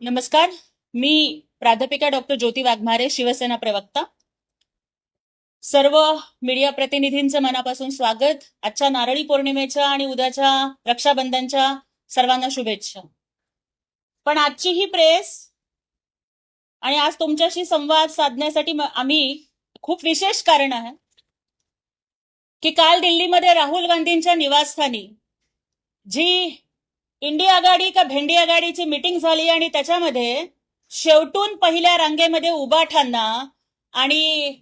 नमस्कार. मी प्राध्यापिका डॉक्टर ज्योती वाघमारे शिवसेना प्रवक्ता. सर्व मीडिया प्रतिनिधींचं मनापासून स्वागत. आजच्या नारळी पौर्णिमेच्या आणि उद्याच्या रक्षाबंधनच्या सर्वांना शुभेच्छा. पण आजची ही प्रेस आणि आज तुमच्याशी संवाद साधण्यासाठी आम्ही खूप विशेष कारण आहे. की काल दिल्लीमध्ये राहुल गांधींच्या निवासस्थानी जी इंडिया आघाडी का भेंडी आघाडीची मिटिंग झाली आणि त्याच्यामध्ये शेवटून पहिल्या रांगेमध्ये उबाठांना आणि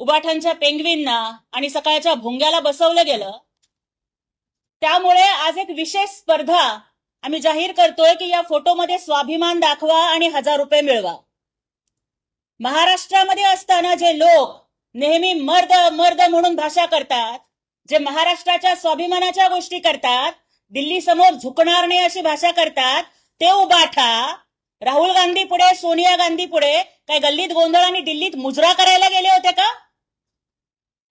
उबाठांच्या पेंगवींना आणि सकाळच्या भोंग्याला बसवलं गेलं. त्यामुळे आज एक विशेष स्पर्धा आम्ही जाहीर करतोय की या फोटोमध्ये स्वाभिमान दाखवा आणि हजार रुपये मिळवा. महाराष्ट्रामध्ये असताना जे लोक नेहमी मर्द मर्द म्हणून भाषा करतात जे महाराष्ट्राच्या स्वाभिमानाच्या गोष्टी करतात दिल्ली समोर झुकणार नाही अशी भाषा करतात ते उबाठा राहुल गांधी पुढे सोनिया गांधी पुढे. काय गल्लीत गोंधळ आणि दिल्लीत मुजरा करायला गेले होते का?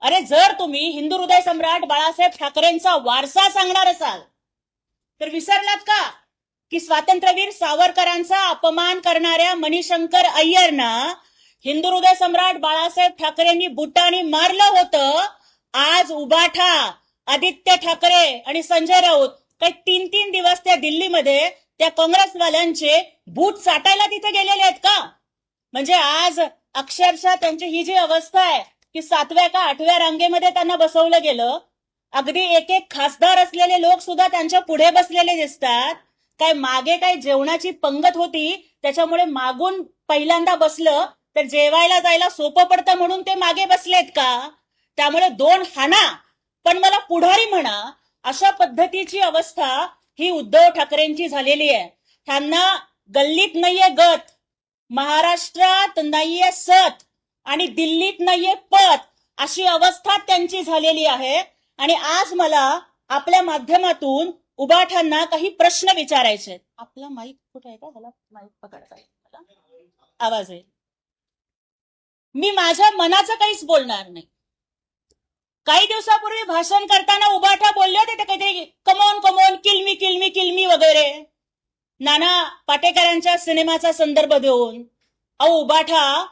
अरे जर तुम्ही हिंदू हृदय सम्राट बाळासाहेब ठाकरेंचा वारसा सांगणार असाल तर विसरलात का? की स्वातंत्र्यवीर सावरकरांचा अपमान करणाऱ्या मणिशंकर अय्यरना हिंदू हृदय सम्राट बाळासाहेब ठाकरेंनी बुटाने मारलं होतं. आज उबाठा आदित्य ठाकरे आणि संजय राऊत काही तीन तीन दिवस त्या दिल्लीमध्ये त्या काँग्रेसवाल्यांचे बूट चाटायला तिथे गेलेले आहेत का? म्हणजे आज अक्षरशः त्यांची ही जी अवस्था आहे की सातव्या का आठव्या रांगेमध्ये त्यांना बसवलं गेलं अगदी एक एक खासदार असलेले लोक सुद्धा त्यांच्या पुढे बसलेले दिसतात. काय मागे काय जेवणाची पंगत होती त्याच्यामुळे मागून पहिल्यांदा बसलं तर जेवायला जायला सोपं पडतं म्हणून ते मागे बसलेत का? त्यामुळे दोन हाना. पण मला पुढारी म्हणा अशा पद्धतीची अवस्था ही उद्धव ठाकरेंची झालेली आहे. त्यांना गल्लीत नाहीये गत महाराष्ट्रात नाहीये सत आणि दिल्लीत नाहीये पत अशी अवस्था त्यांची झालेली आहे. आणि आज मला आपल्या माध्यमातून उबाठांना काही प्रश्न विचारायचे. आपला माईक कुठे आहे का ह्याला माईक पकडता मला? आवाज आहे. मी माझ्या मनाचं काहीच बोलणार नाही. काही दिवसापूर्वी भाषण करताना उबाठा बोलले होते ते काहीतरी कमोन कमोन किलमी किलमी किलमी वगैरे. नाना पाटेकरांच्या सिनेमाचा संदर्भ देऊन. अहो उबाठा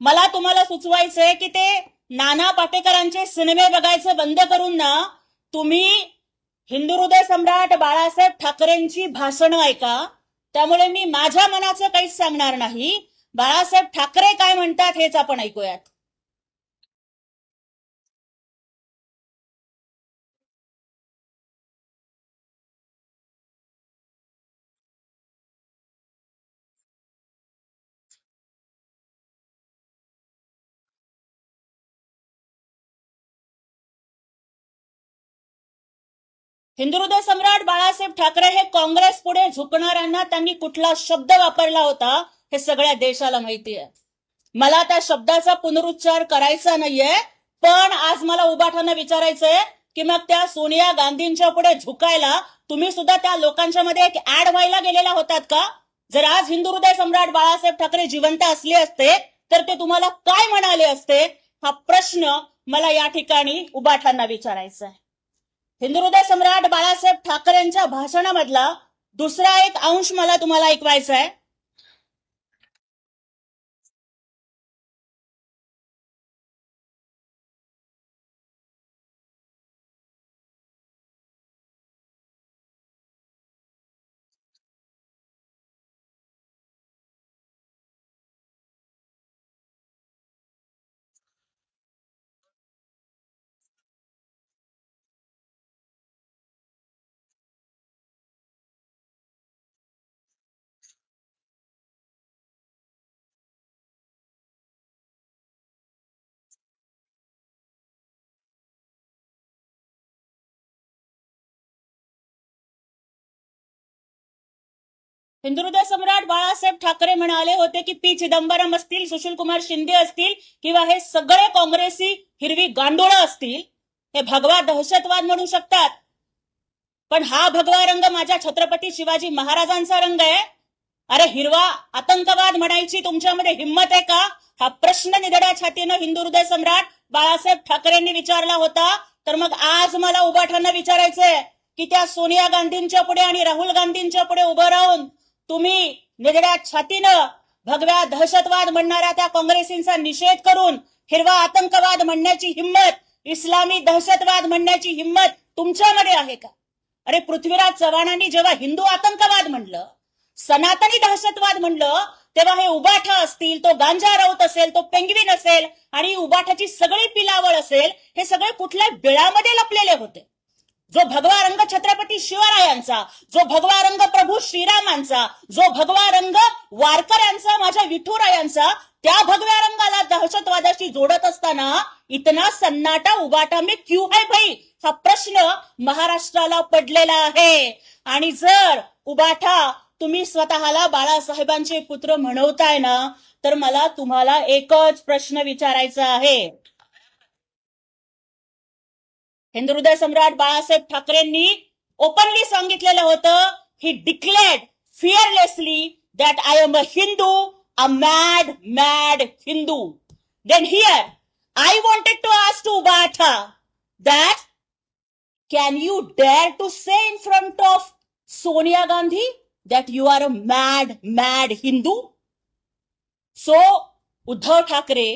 मला तुम्हाला सुचवायचंय की ते नाना पाटेकरांचे सिनेमे बघायचे बंद करून ना तुम्ही हिंदू हृदय सम्राट बाळासाहेब ठाकरेंची भाषणं ऐका. त्यामुळे मी माझ्या मनाचं काहीच सांगणार नाही. बाळासाहेब ठाकरे काय म्हणतात हेच आपण ऐकूयात. हिंदू हृदय सम्राट बाळासाहेब ठाकरे हे काँग्रेस पुढे झुकणाऱ्यांना त्यांनी कुठला शब्द वापरला होता हे सगळ्या देशाला माहिती आहे मला त्या शब्दाचा पुनरुच्चार करायचा नाहीये पण आज मला उबाठाना विचारायचंय की मग त्या सोनिया गांधींच्या पुढे झुकायला तुम्ही सुद्धा त्या लोकांच्या मध्ये एक ऍड व्हायला गेलेला होतात का? जर आज हिंदू हृदय सम्राट बाळासाहेब ठाकरे जिवंत असले असते तर ते तुम्हाला काय म्हणाले असते? हा प्रश्न मला या ठिकाणी उभाठांना विचारायचा आहे हिंदुहृदय सम्राट बाळासाहेब ठाकरेंच्या भाषणामधला दुसरा एक अंश मला तुम्हाला ऐकवायचा आहे. हिंदू सम्राट बाळासाहेब ठाकरे म्हणाले होते की पी चिदंबरम असतील सुशील कुमार शिंदे असतील किंवा हे सगळे काँग्रेसी हिरवी गांडोळं असतील हे भगवा दहशतवाद म्हणू शकतात. पण हा भगवा रंग माझ्या छत्रपती शिवाजी महाराजांचा रंग आहे. अरे हिरवा आतंकवाद म्हणायची तुमच्यामध्ये हिंमत आहे का? हा प्रश्न निधड्या छातीनं हिंदू हृदय सम्राट बाळासाहेब ठाकरेंनी विचारला होता. तर मग आज मला उभाठांना विचारायचंय की त्या सोनिया गांधींच्या पुढे आणि राहुल गांधींच्या पुढे उभं राहून तुम्ही निगड्या छातीनं भगव्या दहशतवाद म्हणणाऱ्या त्या काँग्रेसींचा निषेध करून हिरवा आतंकवाद म्हणण्याची हिंमत इस्लामी दहशतवाद म्हणण्याची हिंमत तुमच्यामध्ये आहे का? अरे पृथ्वीराज चव्हाणांनी जेव्हा हिंदू आतंकवाद म्हणलं सनातनी दहशतवाद म्हणलं तेव्हा हे उबाठा असतील तो गांजा राऊत असेल तो पेंगवीन असेल आणि उबाठाची सगळी पिलावळ असेल हे सगळे कुठल्या बिळामध्ये लपलेले होते? जो भगवा रंग छत्रपती शिवरायांचा जो भगवा रंग प्रभू श्रीरामांचा जो भगवा रंग वारकऱ्यांचा माझ्या विठुरायांचा त्या भगव्या रंगाला दहशतवादाशी जोडत असताना इतना सन्नाटा उबाटा मी क्यू है भाई? हा प्रश्न महाराष्ट्राला पडलेला आहे. आणि जर उबाठा तुम्ही स्वतःला बाळासाहेबांचे पुत्र म्हणवताय ना तर मला तुम्हाला एकच प्रश्न विचारायचा आहे. हिंदुहृदय सम्राट बाळासाहेब ठाकरेंनी ओपनली सांगितलेलं होतं he declared fearlessly that I am a Hindu a mad mad Hindu then here I wanted to ask to बाठा that can you dare to say in front of Sonia Gandhi that you are a mad mad Hindu so Uddhav Thackeray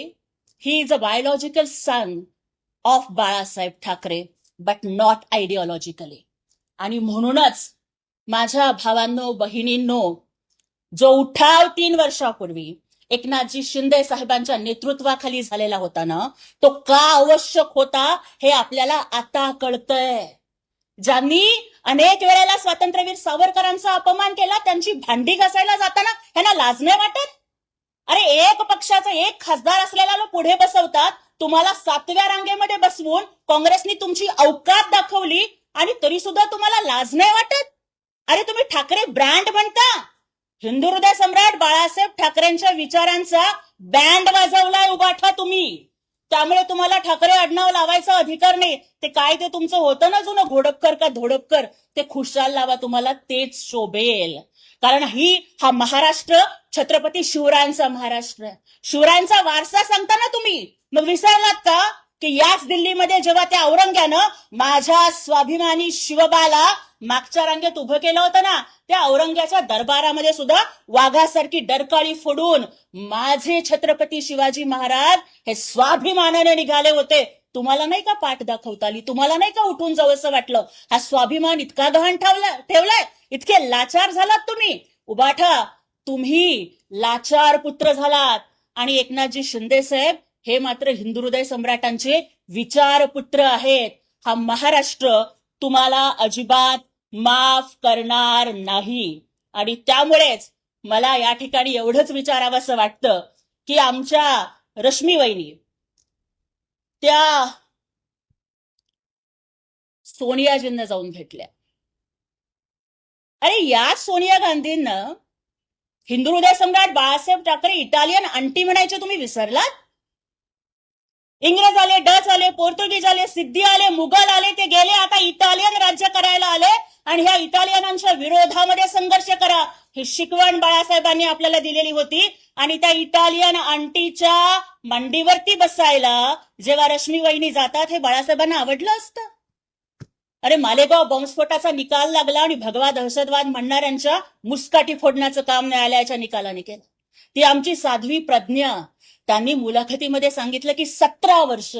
he is a biological son of Balasaheb Thackeray but not ideologically आणि म्हणूनच माझ्या भावांनो बहिणींनो जो उठाव तीन वर्षापूर्वी एकनाथजी शिंदे साहेबांच्या नेतृत्वाखाली झालेला होता ना तो का आवश्यक होता हे आपल्याला आता कळतंय. ज्यांनी अनेक वेळेला स्वातंत्र्यवीर सावरकरांचा अपमान केला त्यांची भांडी घासायला जाताना ह्यांना लाज नाही वाटत? अरे एक पक्षाचा एक खासदार असलेला पुढे बसवतात तुम्हाला सातव्या रांगेमध्ये बसवून काँग्रेसनी तुमची अवकात दाखवली आणि तरी सुद्धा तुम्हाला लाज नाही वाटत? अरे तुम्ही ठाकरे ब्रँड म्हणता हिंदू हृदय सम्राट बाळासाहेब ठाकरेंच्या विचारांचा बँड वाजवलाय उभाठा तुम्ही. त्यामुळे तुम्हाला ठाकरे आडनाव लावायचा अधिकार नाही. ते काय ते तुमचं होतं ना जुनं घोडपकर का धोडपकर? ते खुशाल लावा तुम्हाला तेच शोभेल. कारण ही हा महाराष्ट्र छत्रपती शिवरायांचा महाराष्ट्र शिवरायांचा वारसा सांगता ना तुम्ही. मग विसरलात का की याच दिल्लीमध्ये जेव्हा त्या औरंग्यानं माझ्या स्वाभिमानी शिवबाला मागच्या रांगेत उभं केलं होतं ना त्या औरंग्याच्या दरबारामध्ये सुद्धा वाघासारखी डरकाळी फोडून माझे छत्रपती शिवाजी महाराज हे स्वाभिमानाने निघाले होते. तुम्हाला नाही का पाठ दाखवता आली? तुम्हाला नाही का उठून जावंसं वाटलं? हा स्वाभिमान इतका गहन ठेवला ठेवलाय? इतके लाचार झालात तुम्ही. उबाठा तुम्ही लाचार पुत्र झालात. आणि एकनाथजी शिंदे साहेब हे मात्र हिंदू हृदय सम्राटांचे विचारपुत्र आहेत. हा महाराष्ट्र तुम्हाला अजिबात माफ करणार नाही. आणि त्यामुळेच मला या ठिकाणी एवढंच विचारावंसं वाटतं की आमच्या रश्मी वहिनी त्या सोनियाजींना जाऊन भेटल्या. अरे या सोनिया गांधींना हिंदू हृदय सम्राट बाळासाहेब ठाकरे इटालियन अंटी म्हणायचे तुम्ही विसरलात? इंग्रज आले डच आले पोर्तुगीज आले सिद्धी आले मुघल आले ते गेले. आता इटालियन राज्य करायला आले आणि ह्या इटालियनांच्या विरोधामध्ये संघर्ष करा. ही शिकवण बाळासाहेबांनी आपल्याला दिलेली होती. आणि त्या इटालियन आंटीच्या मांडीवरती बसायला जेव्हा रश्मी वहिनी जातात हे बाळासाहेबांना आवडलं असतं. अरे मालेगाव बॉम्बस्फोटाचा निकाल लागला आणि भगवा दहशतवाद म्हणणाऱ्यांच्या मुस्काटी फोडण्याचं काम न्यायालयाच्या निकालाने केलं. ती आमची साध्वी प्रज्ञा त्यांनी मुलाखतीमध्ये सांगितलं की सतरा वर्ष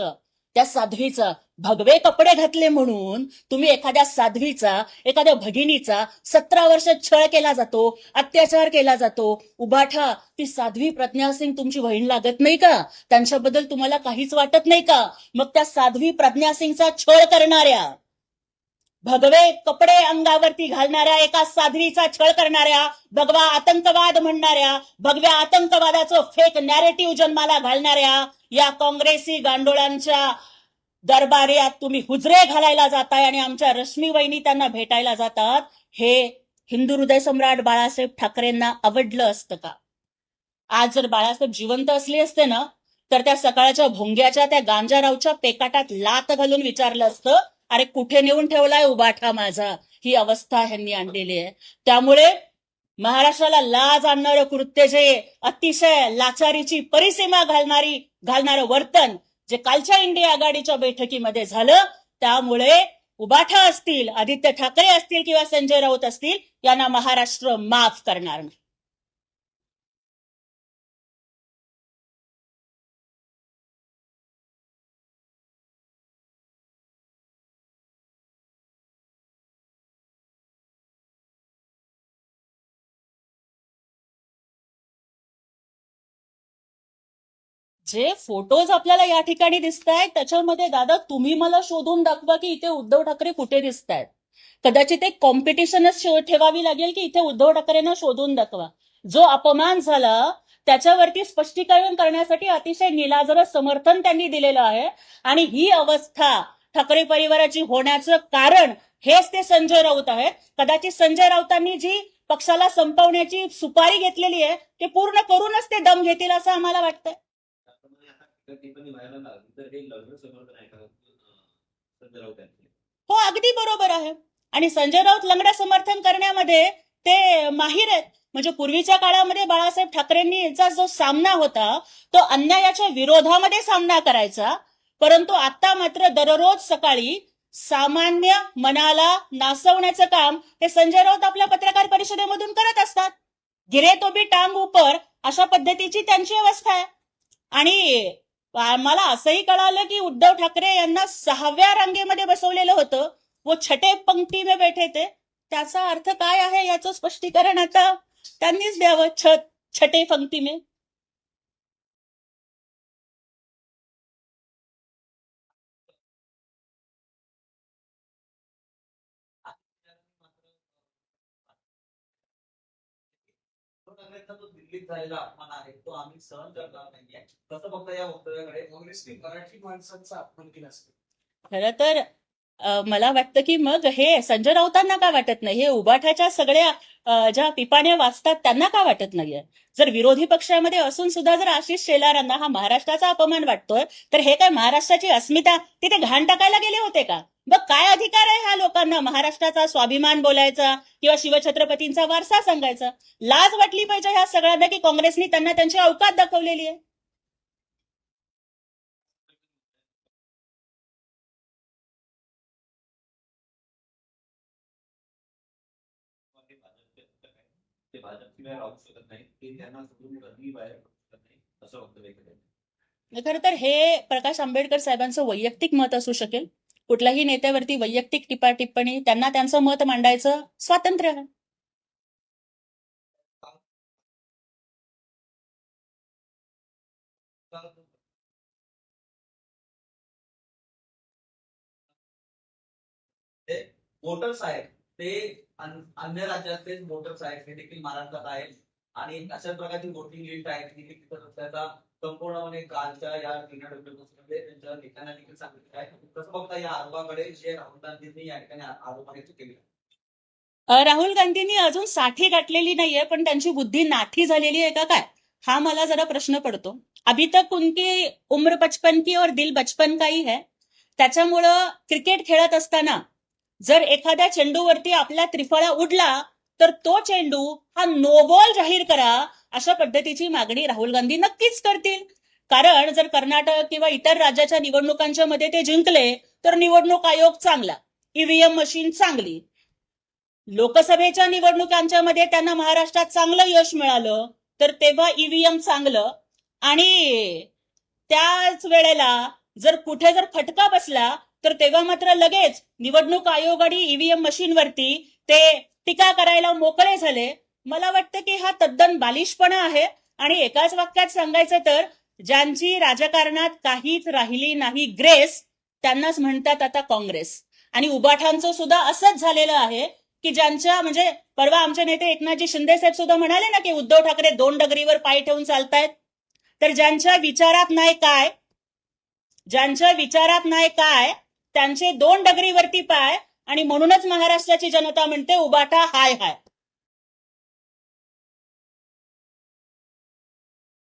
त्या साध्वीचा भगवे कपडे घातले म्हणून तुम्ही एखाद्या साध्वीचा एखाद्या भगिनीचा सतरा वर्ष छळ केला जातो अत्याचार केला जातो. उबाठा ती साध्वी प्रज्ञा सिंग तुमची बहीण लागत नाही का? त्यांच्याबद्दल तुम्हाला काहीच वाटत नाही का? मग त्या साध्वी प्रज्ञा सिंगचा छळ करणाऱ्या भगवे कपडे अंगावरती घालणाऱ्या एका साध्वीचा छळ करणाऱ्या भगवा आतंकवाद म्हणणाऱ्या भगव्या आतंकवादाचं फेक नॅरेटिव्ह जन्माला घालणाऱ्या या काँग्रेसी गांडोळांच्या दरबारात तुम्ही हुजरे घालायला जाताय आणि आमच्या रश्मी वहिनी त्यांना भेटायला जातात हे हिंदू हृदय सम्राट बाळासाहेब ठाकरेंना आवडलं असतं का? आज जर बाळासाहेब जिवंत असले असते ना तर त्या सकाळच्या भोंग्याच्या त्या गांजारावच्या पेकाटात लात घालून विचारलं असतं अरे कुठे नेऊन ठेवलाय उबाठा माझा? ही अवस्था ह्यांनी आणलेली आहे. त्यामुळे महाराष्ट्राला लाज आणणारं कृत्य जे अतिशय लाचारीची परिसीमा घालणारी घालणारं वर्तन जे कालच्या इंडिया आघाडीच्या बैठकीमध्ये झालं त्यामुळे उबाठा असतील आदित्य ठाकरे असतील किंवा संजय राऊत असतील यांना महाराष्ट्र माफ करणार नाही. जे फोटोज आपल्याला या ठिकाणी दिसत आहेत त्याच्यामध्ये दादा तुम्ही मला शोधून दाखवा की इथे उद्धव ठाकरे कुठे दिसत आहेत कदाचित एक कॉम्पिटिशनच ठेवावी लागेल की इथे उद्धव ठाकरेंना शोधून दाखवा. जो अपमान झाला त्याच्यावरती स्पष्टीकरण करण्यासाठी अतिशय निलाजर समर्थन त्यांनी दिलेलं आहे. आणि ही अवस्था ठाकरे परिवाराची होण्याचं कारण हेच ते संजय राऊत आहेत. कदाचित संजय राऊतांनी जी पक्षाला संपवण्याची सुपारी घेतलेली आहे ते पूर्ण करूनच ते दम घेतील असं आम्हाला वाटतंय. लागली. तर हे समर्थन आहे का? संजय राऊत हो अगदी बरोबर आहे. आणि संजय राऊत लंगडा समर्थन करण्यामध्ये ते माहीर आहेत. म्हणजे पूर्वीच्या काळामध्ये बाळासाहेब ठाकरेंनी यांचा जो सामना होता तो अन्यायाच्या विरोधामध्ये सामना करायचा. परंतु आता मात्र दररोज सकाळी सामान्य मनाला नासवण्याचं काम ते संजय राऊत आपल्या पत्रकार परिषदेमधून करत असतात. गिरे तो बी टांग उपर अशा पद्धतीची त्यांची अवस्था आहे. आणि मला असंही कळालं की उद्धव ठाकरे यांना सहाव्या रांगेमध्ये बसवलेलं होतं. व छठे पंक्ती में बैठे ते त्याचा अर्थ काय आहे याचं स्पष्टीकरण आता त्यांनीच द्यावं. छत छठे पंक्ती में. उद्धव दिल्लीत झालेला अपमान आहे तो आम्ही सहन करणार नाहीये. तसं बघता या वक्तव्याकडे काँग्रेसने मराठी माणसांचा अपमान केला असतो खर तर मला वाटतं की मग हे संजय राऊतांना का वाटत नाही? हे उबाठाच्या सगळ्या ज्या पिपाण्या वाचतात त्यांना का वाटत नाहीये? जर विरोधी पक्षामध्ये असून सुद्धा जर आशिष शेलारांना हा महाराष्ट्राचा अपमान वाटतोय तर हे काय महाराष्ट्राची अस्मिता? तिथे घाण टाकायला गेले होते का? मग काय अधिकार आहे ह्या लोकांना महाराष्ट्राचा स्वाभिमान बोलायचा किंवा शिवछत्रपतींचा वारसा सांगायचा? लाज वाटली पाहिजे ह्या सगळ्यांना की काँग्रेसनी त्यांना त्यांची अवकात दाखवलेली आहे? ते भाजपशिवाय राहू शकत नाही ते त्यांना सोडून कधीही बाहेर पडू शकत नाही असं वक्तव्य केलं खरं तर हे प्रकाश आंबेडकर साहेबांचं वैयक्तिक मत असू शकेल. कुठल्याही नेत्यावरती वैयक्तिक टिपा टिप्पणी त्यांना त्यांचं मत मांडायचं स्वातंत्र्य आहे. वोटर्स आहेत ते अन्य राज्यातले वोटर्स आहेत ते देखील महाराष्ट्रात आहेत. आणि अशा प्रकारची वोटिंग लिस्ट आहे ती देखील त्याचा संपूर्णपणे कालच्या या मध्ये त्यांच्या लेखांना देखील सांगितलं आहे. कसं बघता या आरोपाकडे जे राहुल गांधींनी या ठिकाणी आरोपाने केले राहुल गांधींनी अजून साठी गाठलेली नाहीये पण त्यांची बुद्धी नाठी झालेली आहे का काय? हा मला जरा प्रश्न पडतो. अभी तक उनकी उम्र बचपन की और दिल बचपन का ही है? त्याच्यामुळं क्रिकेट खेळत असताना जर एखाद्या चेंडूवरती आपला त्रिफळा उडला तर तो चेंडू हा नोबॉल जाहीर करा अशा पद्धतीची मागणी राहुल गांधी नक्कीच करतील. कारण जर कर्नाटक किंवा इतर राज्याच्या निवडणुकांच्या मध्ये ते जिंकले तर निवडणूक आयोग चांगला ईव्हीएम मशीन चांगली. लोकसभेच्या निवडणुकांच्या मध्ये त्यांना महाराष्ट्रात चांगलं यश मिळालं तर तेव्हा ईव्हीएम चांगलं. आणि त्याच वेळेला जर कुठे जर फटका बसला तर तेव्हा मात्र लगेच निवडणूक आयोग आणि ईव्हीएम मशीनवरती ते टीका करायला मोकळे झाले. मला वाटतं की हा तद्दन बालिशपणा आहे आणि एकाच वाक्यात सांगायचं तर ज्यांची राजकारणात काहीच राहिली नाही ग्रेस त्यांनाच म्हणतात आता काँग्रेस. आणि उबाठांचं सुद्धा असंच झालेलं आहे की ज्यांच्या म्हणजे परवा आमचे नेते एकनाथजी शिंदे साहेब सुद्धा म्हणाले ना की उद्धव ठाकरे दोन डगरीवर पाय ठेवून चालतायत. तर ज्यांच्या विचारात नाही काय ज्यांच्या विचारात नाही काय त्यांचे दोन डगरीवरती पाय आणि म्हणूनच महाराष्ट्राची जनता म्हणते उबाटा हाय हाय.